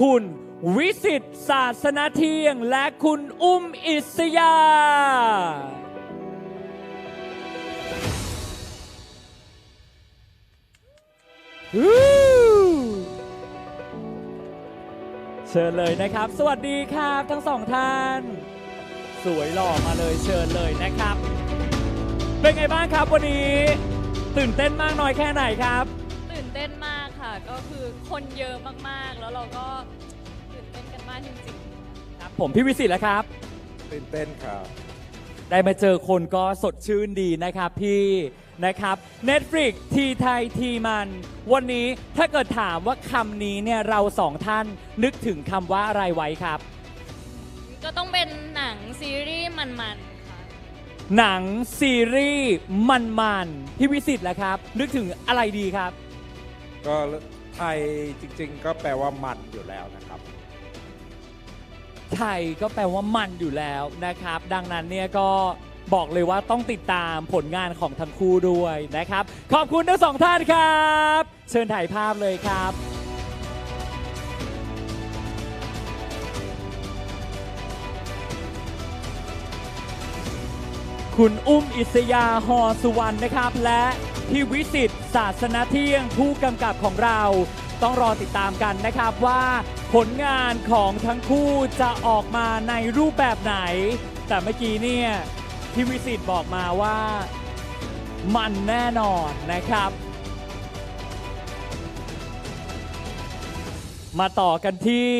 คุณวิสิตศาสนาเที่ยง และคุณอุ้มอิสยา เชิญเลยนะครับ สวัสดีครับทั้งสองท่าน สวยหล่อมาเลยเชิญเลยนะครับ เป็นไงบ้างครับวันนี้ ตื่นเต้นมากน้อยแค่ไหนครับ เต้นมากค่ะ ก็คือคนเยอะมากๆ แล้วเราก็ตื่นเต้นกันมากจริงๆครับผมพี่วิสิตแล้วครับ ตื่นเต้นครับได้มาเจอคนก็สดชื่นดีนะครับพี่นะครับ Netflix ทีไทยทีมัน วันนี้ถ้าเกิดถามว่าคำนี้เนี่ยเราสองท่านนึกถึงคำว่าอะไรไว้ครับก็ต้องเป็นหนังซีรีส์มันๆค่ะ หนังซีรีส์มันๆพี่วิสิตแล้วครับ นึกถึงอะไรดีครับ ก็ไทยจริง ๆ ก็แปลว่ามันอยู่แล้วนะครับ ไทยก็แปลว่ามันอยู่แล้วนะครับ ดังนั้นเนี่ยก็บอกเลยว่าต้องติดตามผลงานของทั้งคู่ด้วยนะครับ ขอบคุณทั้งสองท่านครับ เชิญถ่ายภาพเลยครับคุณอุ้มอิสยา หอสุวรรณนะครับ และ พี่วิสิตศาสนาเที่ยงผู้กำกับของเรา ต้องรอติดตามกันนะครับว่าผลงานของทั้งคู่จะออกมาในรูปแบบไหน แต่เมื่อกี้เนี่ยพี่วิสิตบอกมาว่ามันแน่นอนนะครับ มาต่อกันที่